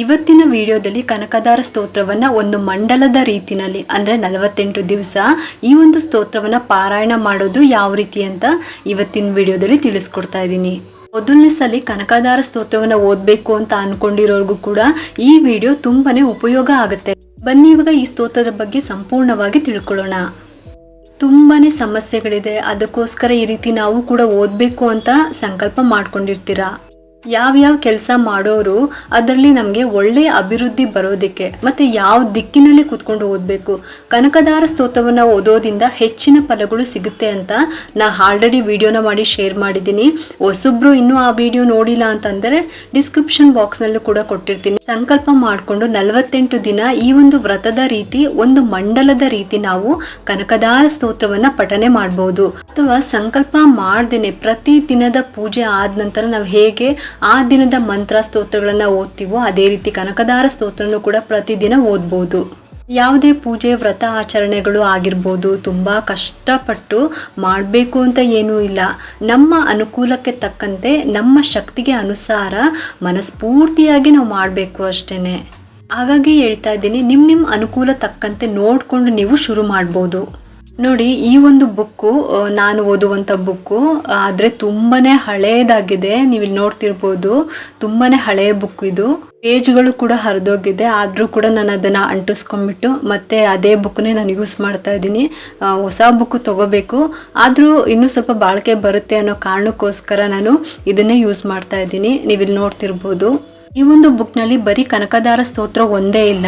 ಇವತ್ತಿನ ವಿಡಿಯೋದಲ್ಲಿ ಕನಕದಾರ ಸ್ತೋತ್ರವನ್ನು ಒಂದು ಮಂಡಲದ ರೀತಿನಲ್ಲಿ, ಅಂದರೆ ನಲವತ್ತೆಂಟು ದಿವಸ ಈ ಒಂದು ಸ್ತೋತ್ರವನ್ನು ಪಾರಾಯಣ ಮಾಡೋದು ಯಾವ ರೀತಿ ಅಂತ ಇವತ್ತಿನ ವಿಡಿಯೋದಲ್ಲಿ ತಿಳಿಸ್ಕೊಡ್ತಾ ಇದ್ದೀನಿ. ಮೊದಲನೇ ಸಲ ಕನಕದಾರ ಸ್ತೋತ್ರವನ್ನು ಓದಬೇಕು ಅಂತ ಅಂದ್ಕೊಂಡಿರೋರ್ಗೂ ಕೂಡ ಈ ವಿಡಿಯೋ ತುಂಬಾ ಉಪಯೋಗ ಆಗುತ್ತೆ. ಬನ್ನಿ ಇವಾಗ ಈ ಸ್ತೋತ್ರದ ಬಗ್ಗೆ ಸಂಪೂರ್ಣವಾಗಿ ತಿಳ್ಕೊಳ್ಳೋಣ. ತುಂಬಾ ಸಮಸ್ಯೆಗಳಿದೆ, ಅದಕ್ಕೋಸ್ಕರ ಈ ರೀತಿ ನಾವು ಕೂಡ ಓದಬೇಕು ಅಂತ ಸಂಕಲ್ಪ ಮಾಡ್ಕೊಂಡಿರ್ತೀರಾ? ಯಾವ್ಯಾವ ಕೆಲಸ ಮಾಡೋರು ಅದರಲ್ಲಿ ನಮಗೆ ಒಳ್ಳೆಯ ಅಭಿವೃದ್ಧಿ ಬರೋದಕ್ಕೆ ಮತ್ತೆ ಯಾವ ದಿಕ್ಕಿನಲ್ಲಿ ಕೂತ್ಕೊಂಡು ಓದಬೇಕು. ಕನಕದಾರ ಸ್ತೋತ್ರವನ್ನು ಓದೋದ್ರಿಂದ ಹೆಚ್ಚಿನ ಫಲಗಳು ಸಿಗುತ್ತೆ ಅಂತ ನಾ ಆಲ್ರೆಡಿ ವಿಡಿಯೋನ ಮಾಡಿ ಶೇರ್ ಮಾಡಿದ್ದೀನಿ. ಹೊಸೊಬ್ರು ಇನ್ನೂ ಆ ವಿಡಿಯೋ ನೋಡಿಲ್ಲ ಅಂತಂದರೆ ಡಿಸ್ಕ್ರಿಪ್ಷನ್ ಬಾಕ್ಸ್ನಲ್ಲೂ ಕೂಡ ಕೊಟ್ಟಿರ್ತೀನಿ. ಸಂಕಲ್ಪ ಮಾಡಿಕೊಂಡು ನಲವತ್ತೆಂಟು ದಿನ ಈ ಒಂದು ವ್ರತದ ರೀತಿ, ಒಂದು ಮಂಡಲದ ರೀತಿ ನಾವು ಕನಕದಾರ ಸ್ತೋತ್ರವನ್ನ ಪಠನೆ ಮಾಡ್ಬೋದು. ಅಥವಾ ಸಂಕಲ್ಪ ಮಾಡ್ದೇನೆ ಪ್ರತಿ ದಿನದ ಪೂಜೆ ಆದ ನಂತರ ನಾವು ಹೇಗೆ ಆ ದಿನದ ಮಂತ್ರ ಸ್ತೋತ್ರಗಳನ್ನು ಓದ್ತೀವೋ ಅದೇ ರೀತಿ ಕನಕದಾರ ಸ್ತೋತ್ರನೂ ಕೂಡ ಪ್ರತಿದಿನ ಓದ್ಬೋದು. ಯಾವುದೇ ಪೂಜೆ, ವ್ರತ ಆಚರಣೆಗಳು ಆಗಿರ್ಬೋದು, ತುಂಬ ಕಷ್ಟಪಟ್ಟು ಮಾಡಬೇಕು ಅಂತ ಏನೂ ಇಲ್ಲ. ನಮ್ಮ ಅನುಕೂಲಕ್ಕೆ ತಕ್ಕಂತೆ, ನಮ್ಮ ಶಕ್ತಿಗೆ ಅನುಸಾರ ಮನಸ್ಫೂರ್ತಿಯಾಗಿ ನಾವು ಮಾಡಬೇಕು ಅಷ್ಟೇ ಹಾಗಾಗಿ ಹೇಳ್ತಾ ಇದ್ದೀನಿ ನಿಮ್ಮ ನಿಮ್ಮ ಅನುಕೂಲ ತಕ್ಕಂತೆ ನೋಡಿಕೊಂಡು ನೀವು ಶುರು ಮಾಡ್ಬೋದು. ನೋಡಿ, ಈ ಒಂದು ಬುಕ್ಕು ನಾನು ಓದುವಂಥ ಬುಕ್ಕು, ಆದರೆ ತುಂಬಾನೇ ಹಳೆಯದಾಗಿದೆ ನೀವು ಇಲ್ಲಿ ನೋಡ್ತಿರ್ಬೋದು. ತುಂಬಾನೇ ಹಳೆಯ ಬುಕ್ ಇದು. ಪೇಜ್ಗಳು ಕೂಡ ಹರಿದೋಗಿದೆ, ಆದರೂ ಕೂಡ ನಾನು ಅದನ್ನು ಅಂಟಿಸ್ಕೊಂಡ್ಬಿಟ್ಟು ಮತ್ತೆ ಅದೇ ಬುಕ್ನೇ ನಾನು ಯೂಸ್ ಮಾಡ್ತಾ ಇದ್ದೀನಿ. ಹೊಸ ಬುಕ್ ತಗೋಬೇಕು. ಆದರೂ ಇನ್ನೂ ಸ್ವಲ್ಪ ಬಾಳಿಕೆ ಬರುತ್ತೆ ಅನ್ನೋ ಕಾರಣಕ್ಕೋಸ್ಕರ ನಾನು ಇದನ್ನೇ ಯೂಸ್ ಮಾಡ್ತಾ ಇದ್ದೀನಿ. ನೀವು ಇಲ್ಲಿ ನೋಡ್ತಿರ್ಬೋದು. ಈ ಒಂದು ಬುಕ್ನಲ್ಲಿ ಬರೀ ಕನಕದಾರ ಸ್ತೋತ್ರ ಒಂದೇ ಇಲ್ಲ,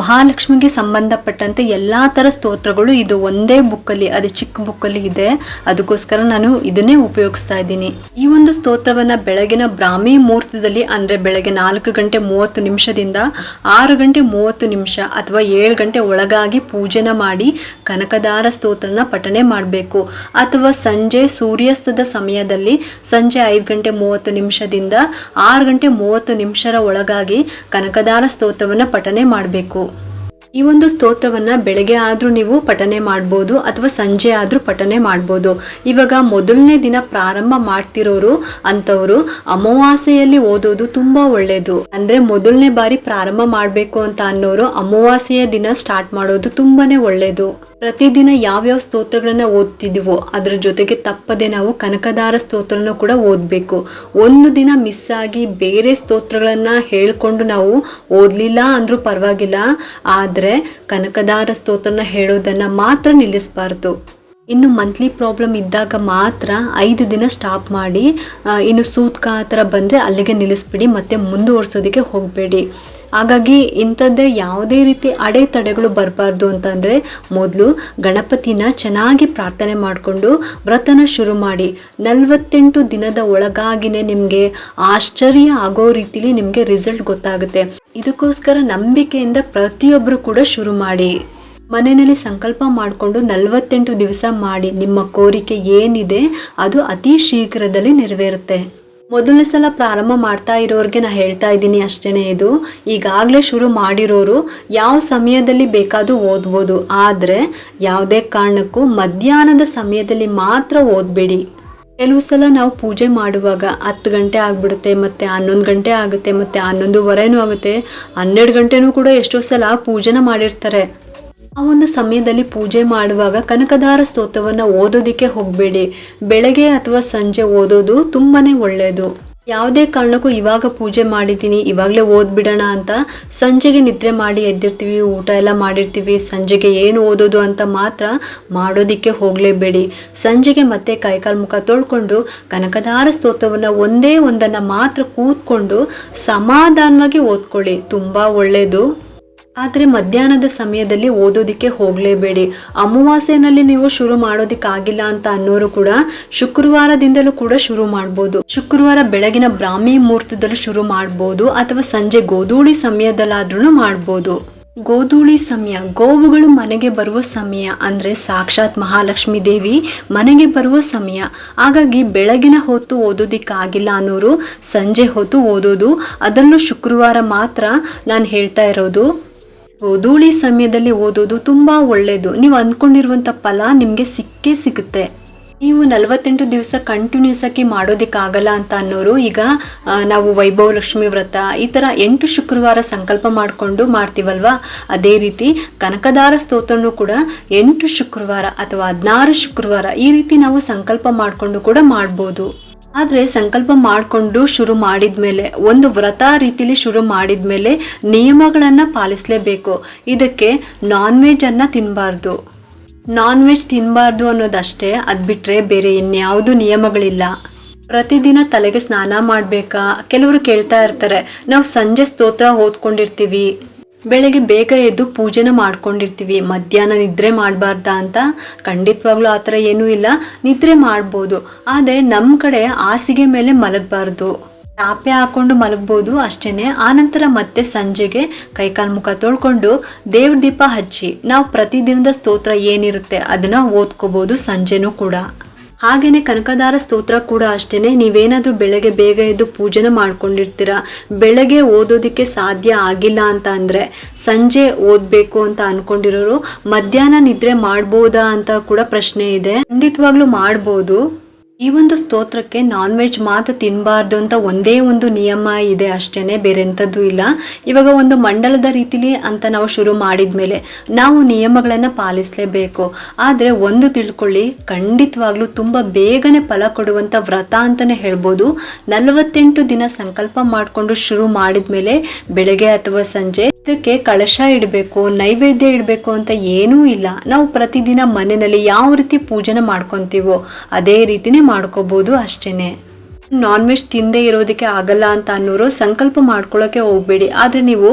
ಮಹಾಲಕ್ಷ್ಮಿಗೆ ಸಂಬಂಧಪಟ್ಟಂತೆ ಎಲ್ಲ ಥರ ಸ್ತೋತ್ರಗಳು ಇದು ಒಂದೇ ಬುಕ್ಕಲ್ಲಿ ಅದು ಚಿಕ್ಕ ಬುಕ್ಕಲ್ಲಿ ಇದೆ. ಅದಕ್ಕೋಸ್ಕರ ನಾನು ಇದನ್ನೇ ಉಪಯೋಗಿಸ್ತಾ ಇದ್ದೀನಿ. ಈ ಒಂದು ಸ್ತೋತ್ರವನ್ನ ಬೆಳಗಿನ ಬ್ರಾಹ್ಮಿ ಮುಹೂರ್ತದಲ್ಲಿ ಅಂದರೆ ಬೆಳಗ್ಗೆ ನಾಲ್ಕು ಗಂಟೆ ಮೂವತ್ತು ನಿಮಿಷದಿಂದ ಆರು ಗಂಟೆ ಮೂವತ್ತು ನಿಮಿಷ ಅಥವಾ ಏಳು ಗಂಟೆ ಒಳಗಾಗಿ ಪೂಜೆನ ಮಾಡಿ ಕನಕದಾರ ಸ್ತೋತ್ರನ ಪಠನೆ ಮಾಡಬೇಕು. ಅಥವಾ ಸಂಜೆ ಸೂರ್ಯಾಸ್ತದ ಸಮಯದಲ್ಲಿ ಸಂಜೆ ಐದು ಗಂಟೆ ಮೂವತ್ತು ನಿಮಿಷದಿಂದ ಆರು ಗಂಟೆ ಮೂವತ್ತು ನಿಮಿಷರ ಒಳಗಾಗಿ ಕನಕದಾರ ಸ್ತೋತ್ರವನ್ನು ಪಠನೆ ಮಾಡಬೇಕು. ಈ ಒಂದು ಸ್ತೋತ್ರವನ್ನ ಬೆಳಗ್ಗೆ ಆದ್ರೂ ನೀವು ಪಠನೆ ಮಾಡ್ಬೋದು ಅಥವಾ ಸಂಜೆ ಆದ್ರೂ ಪಠನೆ ಮಾಡ್ಬೋದು. ಇವಾಗ ಮೊದಲನೇ ದಿನ ಪ್ರಾರಂಭ ಮಾಡ್ತಿರೋರು ಅಂತವರು ಅಮಾವಾಸ್ಯೆಯಲ್ಲಿ ಓದೋದು ತುಂಬಾ ಒಳ್ಳೇದು. ಅಂದ್ರೆ ಮೊದಲನೇ ಬಾರಿ ಪ್ರಾರಂಭ ಮಾಡಬೇಕು ಅಂತ ಅನ್ನೋರು ಅಮಾವಾಸ್ಯೆಯ ದಿನ ಸ್ಟಾರ್ಟ್ ಮಾಡೋದು ತುಂಬಾನೇ ಒಳ್ಳೇದು. ಪ್ರತಿದಿನ ಯಾವ್ಯಾವ ಸ್ತೋತ್ರಗಳನ್ನ ಓದ್ತಿದೀವೋ ಅದ್ರ ಜೊತೆಗೆ ತಪ್ಪದೆ ನಾವು ಕನಕದಾರ ಸ್ತೋತ್ರನ ಕೂಡ ಓದ್ಬೇಕು. ಒಂದು ದಿನ ಮಿಸ್ ಆಗಿ ಬೇರೆ ಸ್ತೋತ್ರಗಳನ್ನ ಹೇಳ್ಕೊಂಡು ನಾವು ಓದ್ಲಿಲ್ಲ ಅಂದ್ರೂ ಪರವಾಗಿಲ್ಲ. ಆದರೆ ಕನಕದಾರ ಸ್ತೋತ್ರನ ಹೇಳೋದನ್ನ ಮಾತ್ರ ನಿಲ್ಲಿಸಬಾರ್ದು. ಇನ್ನು ಮಂತ್ಲಿ ಪ್ರಾಬ್ಲಮ್ ಇದ್ದಾಗ ಮಾತ್ರ ಐದು ದಿನ ಸ್ಟಾಪ್ ಮಾಡಿ ಇನ್ನು ಸೂತ್ಕ ಆ ಥರ ಬಂದರೆ ಅಲ್ಲಿಗೆ ನಿಲ್ಲಿಸ್ಬಿಡಿ, ಮತ್ತೆ ಮುಂದುವರ್ಸೋದಕ್ಕೆ ಹೋಗಬೇಡಿ. ಹಾಗಾಗಿ ಇಂಥದ್ದೇ ಯಾವುದೇ ರೀತಿ ಅಡೆತಡೆಗಳು ಬರಬಾರ್ದು ಅಂತಂದರೆ ಮೊದಲು ಗಣಪತಿನ ಚೆನ್ನಾಗಿ ಪ್ರಾರ್ಥನೆ ಮಾಡಿಕೊಂಡು ವ್ರತನ ಶುರು ಮಾಡಿ. ನಲವತ್ತೆಂಟು ದಿನದ ಒಳಗಾಗಿನೇ ನಿಮಗೆ ಆಶ್ಚರ್ಯ ಆಗೋ ರೀತಿಲಿ ನಿಮಗೆ ರಿಸಲ್ಟ್ ಗೊತ್ತಾಗುತ್ತೆ. ಇದಕ್ಕೋಸ್ಕರ ನಂಬಿಕೆಯಿಂದ ಪ್ರತಿಯೊಬ್ಬರು ಕೂಡ ಶುರು ಮಾಡಿ. ಮನೆಯಲ್ಲಿ ಸಂಕಲ್ಪ ಮಾಡಿಕೊಂಡು ನಲವತ್ತೆಂಟು ದಿವಸ ಮಾಡಿ ನಿಮ್ಮ ಕೋರಿಕೆ ಏನಿದೆ, ಅದು ಅತಿ ಶೀಘ್ರದಲ್ಲಿ ನೆರವೇರುತ್ತೆ. ಮೊದಲನೇ ಸಲ ಪ್ರಾರಂಭ ಮಾಡ್ತಾ ಇರೋರಿಗೆ ನಾನು ಹೇಳ್ತಾ ಇದ್ದೀನಿ ಅಷ್ಟೇ ಇದು. ಈಗಾಗಲೇ ಶುರು ಮಾಡಿರೋರು ಯಾವ ಸಮಯದಲ್ಲಿ ಬೇಕಾದರೂ ಓದ್ಬೋದು. ಆದರೆ ಯಾವುದೇ ಕಾರಣಕ್ಕೂ ಮಧ್ಯಾಹ್ನದ ಸಮಯದಲ್ಲಿ ಮಾತ್ರ ಓದಬೇಡಿ. ಕೆಲವು ಸಲ ನಾವು ಪೂಜೆ ಮಾಡುವಾಗ ಹತ್ತು ಗಂಟೆ ಆಗಿಬಿಡುತ್ತೆ, ಮತ್ತು ಹನ್ನೊಂದು ಗಂಟೆ ಆಗುತ್ತೆ, ಮತ್ತು ಹನ್ನೊಂದುವರೆನೂ ಆಗುತ್ತೆ. ಹನ್ನೆರಡು ಗಂಟೆನೂ ಕೂಡ ಎಷ್ಟೋ ಸಲ ಪೂಜೆನ ಮಾಡಿರ್ತಾರೆ. ಆ ಒಂದು ಸಮಯದಲ್ಲಿ ಪೂಜೆ ಮಾಡುವಾಗ ಕನಕದಾರ ಸ್ತೋತ್ರವನ್ನು ಓದೋದಕ್ಕೆ ಹೋಗಬೇಡಿ. ಬೆಳಗ್ಗೆ ಅಥವಾ ಸಂಜೆ ಓದೋದು ತುಂಬಾ ಒಳ್ಳೆಯದು ಯಾವುದೇ ಕಾರಣಕ್ಕೂ ಇವಾಗ ಪೂಜೆ ಮಾಡಿದ್ದೀನಿ, ಇವಾಗಲೇ ಓದ್ಬಿಡೋಣ ಅಂತ ಸಂಜೆಗೆ ನಿದ್ರೆ ಮಾಡಿ ಎದ್ದಿರ್ತೀವಿ, ಊಟ ಎಲ್ಲ ಮಾಡಿರ್ತೀವಿ, ಸಂಜೆಗೆ ಏನು ಓದೋದು ಅಂತ ಮಾತ್ರ ಮಾಡೋದಕ್ಕೆ ಹೋಗಲೇಬೇಡಿ. ಸಂಜೆಗೆ ಮತ್ತೆ ಕೈಕಾಲು ಮುಖ ತೊಳ್ಕೊಂಡು ಕನಕದಾರ ಸ್ತೋತ್ರವನ್ನು ಒಂದೇ ಒಂದನ್ನು ಮಾತ್ರ ಕೂತ್ಕೊಂಡು ಸಮಾಧಾನವಾಗಿ ಓದ್ಕೊಳ್ಳಿ. ತುಂಬ ಒಳ್ಳೆಯದು ಆದರೆ ಮಧ್ಯಾಹ್ನದ ಸಮಯದಲ್ಲಿ ಓದೋದಕ್ಕೆ ಹೋಗಲೇಬೇಡಿ. ಅಮಾವಾಸ್ಯೆನಲ್ಲಿ ನೀವು ಶುರು ಮಾಡೋದಕ್ಕಾಗಿಲ್ಲ ಅಂತ ಅನ್ನೋರು ಕೂಡ ಶುಕ್ರವಾರದಿಂದಲೂ ಕೂಡ ಶುರು ಮಾಡ್ಬೋದು. ಶುಕ್ರವಾರ ಬೆಳಗಿನ ಬ್ರಾಹ್ಮಿ ಮುಹೂರ್ತದಲ್ಲೂ ಶುರು ಮಾಡ್ಬೋದು ಅಥವಾ ಸಂಜೆ ಗೋಧೂಳಿ ಸಮಯದಲ್ಲಾದ್ರೂ ಮಾಡ್ಬೋದು. ಗೋಧೂಳಿ ಸಮಯ, ಗೋವುಗಳು ಮನೆಗೆ ಬರುವ ಸಮಯ ಅಂದರೆ ಸಾಕ್ಷಾತ್ ಮಹಾಲಕ್ಷ್ಮೀ ದೇವಿ ಮನೆಗೆ ಬರುವ ಸಮಯ. ಹಾಗಾಗಿ ಬೆಳಗಿನ ಹೊತ್ತು ಓದೋದಿಕ್ಕಾಗಿಲ್ಲ ಅನ್ನೋರು ಸಂಜೆ ಹೊತ್ತು ಓದೋದು, ಅದರಲ್ಲೂ ಶುಕ್ರವಾರ ಮಾತ್ರ ನಾನು ಹೇಳ್ತಾ ಇರೋದು. ಗೋಧೂಳಿ ಸಮಯದಲ್ಲಿ ಓದೋದು ತುಂಬ ಒಳ್ಳೆಯದು ನೀವು ಅಂದ್ಕೊಂಡಿರುವಂಥ ಫಲ ನಿಮಗೆ ಸಿಕ್ಕೇ ಸಿಗುತ್ತೆ. ನೀವು ನಲವತ್ತೆಂಟು ದಿವಸ ಕಂಟಿನ್ಯೂಸ್ ಆಗಿ ಮಾಡೋದಕ್ಕಾಗಲ್ಲ ಅಂತ ಅನ್ನೋರು ಈಗ ನಾವು ವೈಭವ ಲಕ್ಷ್ಮಿ ವ್ರತ ಈ ಥರ ಎಂಟು ಶುಕ್ರವಾರ ಸಂಕಲ್ಪ ಮಾಡಿಕೊಂಡು ಮಾಡ್ತೀವಲ್ವಾ? ಅದೇ ರೀತಿ ಕನಕದಾರ ಸ್ತೋತ್ರನೂ ಕೂಡ ಎಂಟು ಶುಕ್ರವಾರ ಅಥವಾ ಹದಿನಾರು ಶುಕ್ರವಾರ ಈ ರೀತಿ ನಾವು ಸಂಕಲ್ಪ ಮಾಡಿಕೊಂಡು ಕೂಡ ಮಾಡ್ಬೋದು. ಆದರೆ ಸಂಕಲ್ಪ ಮಾಡಿಕೊಂಡು ಶುರು ಮಾಡಿದ ಮೇಲೆ ಒಂದು ವ್ರತ ರೀತಿಲಿ ಶುರು ಮಾಡಿದ ಮೇಲೆ ನಿಯಮಗಳನ್ನು ಪಾಲಿಸಲೇಬೇಕು. ಇದಕ್ಕೆ ನಾನ್ ವೆಜನ್ನು ತಿನ್ನಬಾರ್ದು ನಾನ್ ವೆಜ್ ತಿನ್ನಬಾರ್ದು ಅನ್ನೋದಷ್ಟೇ, ಅದು ಬಿಟ್ಟರೆ ಬೇರೆ ಇನ್ಯಾವುದೂ ನಿಯಮಗಳಿಲ್ಲ. ಪ್ರತಿದಿನ ತಲೆಗೆ ಸ್ನಾನ ಮಾಡಬೇಕಾ? ಕೆಲವರು ಕೇಳ್ತಾ ಇರ್ತಾರೆ, ನಾವು ಸಂಜೆ ಸ್ತೋತ್ರ ಓದ್ಕೊಂಡಿರ್ತೀವಿ. ಬೆಳಗ್ಗೆ ಬೇಗ ಎದ್ದು ಪೂಜೆನ ಮಾಡ್ಕೊಂಡಿರ್ತೀವಿ. ಮಧ್ಯಾಹ್ನ ನಿದ್ರೆ ಮಾಡಬಾರ್ದಾ ಅಂತ ಖಂಡಿತವಾಗ್ಲೂ ಆ ಥರ ಏನೂ ಇಲ್ಲ. ನಿದ್ರೆ ಮಾಡ್ಬೋದು. ಆದರೆ ನಮ್ಮ ಕಡೆ ಹಾಸಿಗೆ ಮೇಲೆ ಮಲಗಬಾರ್ದು. ಚಾಪೆ ಹಾಕೊಂಡು ಮಲಗ್ಬೋದು ಅಷ್ಟೇ ಆನಂತರ ಮತ್ತೆ ಸಂಜೆಗೆ ಕೈಕಾಲು ಮುಖ ತೊಳ್ಕೊಂಡು ದೇವ್ರ ದೀಪ ಹಚ್ಚಿ ನಾವು ಪ್ರತಿದಿನದ ಸ್ತೋತ್ರ ಏನಿರುತ್ತೆ ಅದನ್ನು ಓದ್ಕೋಬೋದು ಸಂಜೆನೂ ಕೂಡ. ಹಾಗೇನೆ ಕನಕದಾರ ಸ್ತೋತ್ರ ಕೂಡ ಅಷ್ಟೇನೆ. ನೀವೇನಾದ್ರೂ ಬೆಳಗ್ಗೆ ಬೇಗ ಎದ್ದು ಪೂಜೆನ ಮಾಡ್ಕೊಂಡಿರ್ತೀರ? ಬೆಳಗ್ಗೆ ಓದೋದಕ್ಕೆ ಸಾಧ್ಯ ಆಗಿಲ್ಲ ಅಂತ ಅಂದ್ರೆ, ಸಂಜೆ ಓದಬೇಕು ಅಂತ ಅನ್ಕೊಂಡಿರೋರು, ಮಧ್ಯಾಹ್ನ ನಿದ್ರೆ ಮಾಡ್ಬೋದಾ ಅಂತ ಕೂಡ ಪ್ರಶ್ನೆ ಇದೆ. ಖಂಡಿತವಾಗ್ಲೂ ಮಾಡ್ಬೋದು. ಈ ಒಂದು ಸ್ತೋತ್ರಕ್ಕೆ ನಾನ್ ವೆಜ್ ಮಾತ್ರ ತಿನ್ನಬಾರ್ದು ಅಂತ ಒಂದೇ ಒಂದು ನಿಯಮ ಇದೆ ಅಷ್ಟೇನೆ ಬೇರೆ ಎಂಥದ್ದು ಇಲ್ಲ. ಇವಾಗ ಒಂದು ಮಂಡಲದ ರೀತಿಲಿ ಅಂತ ನಾವು ಶುರು ಮಾಡಿದ್ಮೇಲೆ ನಾವು ನಿಯಮಗಳನ್ನು ಪಾಲಿಸಲೇಬೇಕು. ಆದರೆ ಒಂದು ತಿಳ್ಕೊಳ್ಳಿ, ಖಂಡಿತವಾಗ್ಲೂ ತುಂಬ ಬೇಗನೆ ಫಲ ಕೊಡುವಂಥ ವ್ರತ ಅಂತಲೇ ಹೇಳ್ಬೋದು. ನಲವತ್ತೆಂಟು ದಿನ ಸಂಕಲ್ಪ ಮಾಡಿಕೊಂಡು ಶುರು ಮಾಡಿದ್ಮೇಲೆ ಬೆಳಗ್ಗೆ ಅಥವಾ ಸಂಜೆ ಇದಕ್ಕೆ ಕಳಶ ಇಡಬೇಕು, ನೈವೇದ್ಯ ಇಡಬೇಕು ಅಂತ ಏನೂ ಇಲ್ಲ. ನಾವು ಪ್ರತಿದಿನ ಮನೆಯಲ್ಲಿ ಯಾವ ರೀತಿ ಪೂಜೆನ ಮಾಡ್ಕೊತೀವೋ, ಅದೇ ರೀತಿನೇ ಮಾಡ್ಕೋಬೋದು ಅಷ್ಟೇನೆ. ನಾನ್ ವೆಜ್ ತಿಂದೇ ಇರೋದಕ್ಕೆ ಆಗಲ್ಲ ಅಂತ ಅನ್ನೋರು ಸಂಕಲ್ಪ ಮಾಡ್ಕೊಳ್ಳೋಕೆ ಹೋಗಬೇಡಿ. ಆದರೆ ನೀವು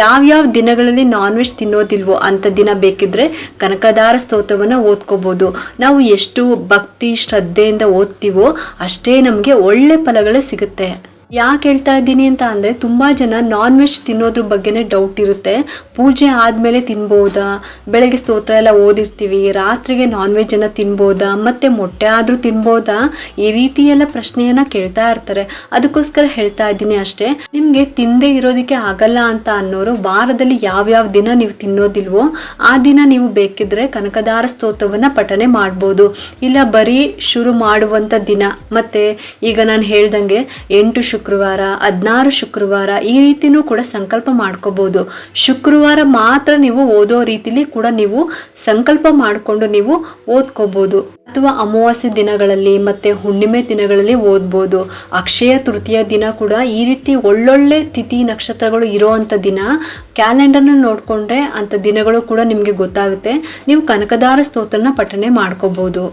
ಯಾವ್ಯಾವ ದಿನಗಳಲ್ಲಿ ನಾನ್ ವೆಜ್ ತಿನ್ನೋದಿಲ್ವೋ ಅಂಥ ದಿನ ಬೇಕಿದ್ರೆ ಕನಕದಾರ ಸ್ತೋತ್ರವನ್ನು ಓದ್ಕೋಬೋದು. ನಾವು ಎಷ್ಟು ಭಕ್ತಿ, ಶ್ರದ್ಧೆಯಿಂದ ಓದ್ತೀವೋ ಅಷ್ಟೇ ನಮಗೆ ಒಳ್ಳೆ ಫಲಗಳು ಸಿಗುತ್ತೆ. ಯಾಕೆ ಹೇಳ್ತಾ ಇದ್ದೀನಿ ಅಂತ ಅಂದರೆ ತುಂಬ ಜನ ನಾನ್ ವೆಜ್ ತಿನ್ನೋದ್ರ ಬಗ್ಗೆನೇ ಡೌಟ್ ಇರುತ್ತೆ. ಪೂಜೆ ಆದಮೇಲೆ ತಿನ್ಬೋದಾ? ಬೆಳಗ್ಗೆ ಸ್ತೋತ್ರ ಎಲ್ಲ ಓದಿರ್ತೀವಿ, ರಾತ್ರಿಗೆ ನಾನ್ ವೆಜ್ಜನ್ನು ತಿನ್ಬೋದಾ? ಮತ್ತು ಮೊಟ್ಟೆ ಆದರೂ ತಿನ್ಬೋದಾ? ಈ ರೀತಿ ಎಲ್ಲ ಪ್ರಶ್ನೆಯನ್ನು ಕೇಳ್ತಾ ಇರ್ತಾರೆ. ಅದಕ್ಕೋಸ್ಕರ ಹೇಳ್ತಾ ಇದ್ದೀನಿ ಅಷ್ಟೇ. ನಿಮಗೆ ತಿಂದೇ ಇರೋದಕ್ಕೆ ಆಗಲ್ಲ ಅಂತ ಅನ್ನೋರು ವಾರದಲ್ಲಿ ಯಾವ್ಯಾವ ದಿನ ನೀವು ತಿನ್ನೋದಿಲ್ವೋ, ಆ ದಿನ ನೀವು ಬೇಕಿದ್ರೆ ಕನಕದಾರ ಸ್ತೋತ್ರವನ್ನು ಪಠನೆ ಮಾಡ್ಬೋದು. ಇಲ್ಲ ಬರೀ ಶುರು ಮಾಡುವಂಥ ದಿನ. ಮತ್ತು ಈಗ ನಾನು ಹೇಳ್ದಂಗೆ ಎಂಟು ಶುಕ್ರವಾರ, ಹದಿನಾರು ಶುಕ್ರವಾರ ಈ ರೀತಿನೂ ಕೂಡ ಸಂಕಲ್ಪ ಮಾಡ್ಕೋಬೋದು. ಶುಕ್ರವಾರ ಮಾತ್ರ ನೀವು ಓದೋ ರೀತಿಲಿ ಕೂಡ ನೀವು ಸಂಕಲ್ಪ ಮಾಡಿಕೊಂಡು ನೀವು ಓದ್ಕೋಬೋದು. ಅಥವಾ ಅಮಾವಾಸ್ಯೆ ದಿನಗಳಲ್ಲಿ ಮತ್ತೆ ಹುಣ್ಣಿಮೆ ದಿನಗಳಲ್ಲಿ ಓದ್ಬೋದು. ಅಕ್ಷಯ ತೃತೀಯ ದಿನ ಕೂಡ ಈ ರೀತಿ ಒಳ್ಳೊಳ್ಳೆ ತಿಥಿ ನಕ್ಷತ್ರಗಳು ಇರೋವಂಥ ದಿನ ಕ್ಯಾಲೆಂಡರ್ನ ನೋಡಿಕೊಂಡ್ರೆ ಅಂಥ ದಿನಗಳು ಕೂಡ ನಿಮಗೆ ಗೊತ್ತಾಗುತ್ತೆ. ನೀವು ಕನಕದಾರ ಸ್ತೋತ್ರನ ಪಠನೆ ಮಾಡ್ಕೋಬೋದು.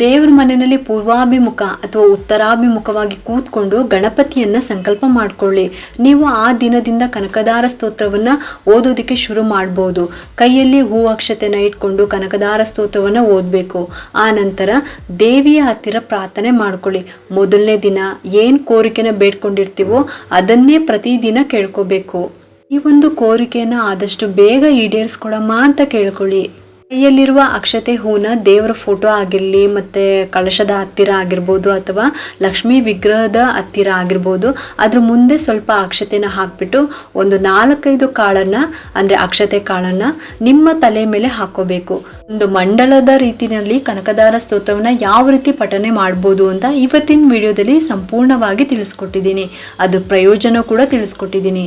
ದೇವ್ರ ಮನೆಯಲ್ಲಿ ಪೂರ್ವಾಭಿಮುಖ ಅಥವಾ ಉತ್ತರಾಭಿಮುಖವಾಗಿ ಕೂತ್ಕೊಂಡು ಗಣಪತಿಯನ್ನ ಸಂಕಲ್ಪ ಮಾಡ್ಕೊಳ್ಳಿ. ನೀವು ಆ ದಿನದಿಂದ ಕನಕದಾರ ಸ್ತೋತ್ರವನ್ನ ಓದೋದಕ್ಕೆ ಶುರು ಮಾಡ್ಬೋದು. ಕೈಯಲ್ಲಿ ಹೂ ಅಕ್ಷತೆನ ಇಟ್ಕೊಂಡು ಕನಕದಾರ ಸ್ತೋತ್ರವನ್ನ ಓದಬೇಕು. ಆ ನಂತರ ದೇವಿಯ ಹತ್ತಿರ ಪ್ರಾರ್ಥನೆ ಮಾಡ್ಕೊಳ್ಳಿ. ಮೊದಲನೇ ದಿನ ಏನು ಕೋರಿಕೆನ ಬೇಡ್ಕೊಂಡಿರ್ತೀವೋ ಅದನ್ನೇ ಪ್ರತಿದಿನ ಕೇಳ್ಕೋಬೇಕು. ಈ ಒಂದು ಕೋರಿಕೆಯನ್ನು ಆದಷ್ಟು ಬೇಗ ಈಡೇರಿಸ್ಕೊಡಮ್ಮ ಅಂತ ಕೇಳ್ಕೊಳ್ಳಿ. ಕೈಯಲ್ಲಿರುವ ಅಕ್ಷತೆ ಹೂನ ದೇವರ ಫೋಟೋ ಆಗಿರಲಿ, ಮತ್ತು ಕಳಶದ ಹತ್ತಿರ ಆಗಿರ್ಬೋದು ಅಥವಾ ಲಕ್ಷ್ಮೀ ವಿಗ್ರಹದ ಹತ್ತಿರ ಆಗಿರ್ಬೋದು, ಅದ್ರ ಮುಂದೆ ಸ್ವಲ್ಪ ಅಕ್ಷತೆನ ಹಾಕ್ಬಿಟ್ಟು ಒಂದು ನಾಲ್ಕೈದು ಕಾಳನ್ನು, ಅಂದರೆ ಅಕ್ಷತೆ ಕಾಳನ್ನು ನಿಮ್ಮ ತಲೆ ಮೇಲೆ ಹಾಕೋಬೇಕು. ಒಂದು ಮಂಡಲದ ರೀತಿಯಲ್ಲಿ ಕನಕದಾರ ಸ್ತೋತ್ರವನ್ನು ಯಾವ ರೀತಿ ಪಠನೆ ಮಾಡ್ಬೋದು ಅಂತ ಇವತ್ತಿನ ವಿಡಿಯೋದಲ್ಲಿ ಸಂಪೂರ್ಣವಾಗಿ ತಿಳಿಸ್ಕೊಟ್ಟಿದ್ದೀನಿ. ಅದ್ರ ಪ್ರಯೋಜನ ಕೂಡ ತಿಳಿಸ್ಕೊಟ್ಟಿದ್ದೀನಿ.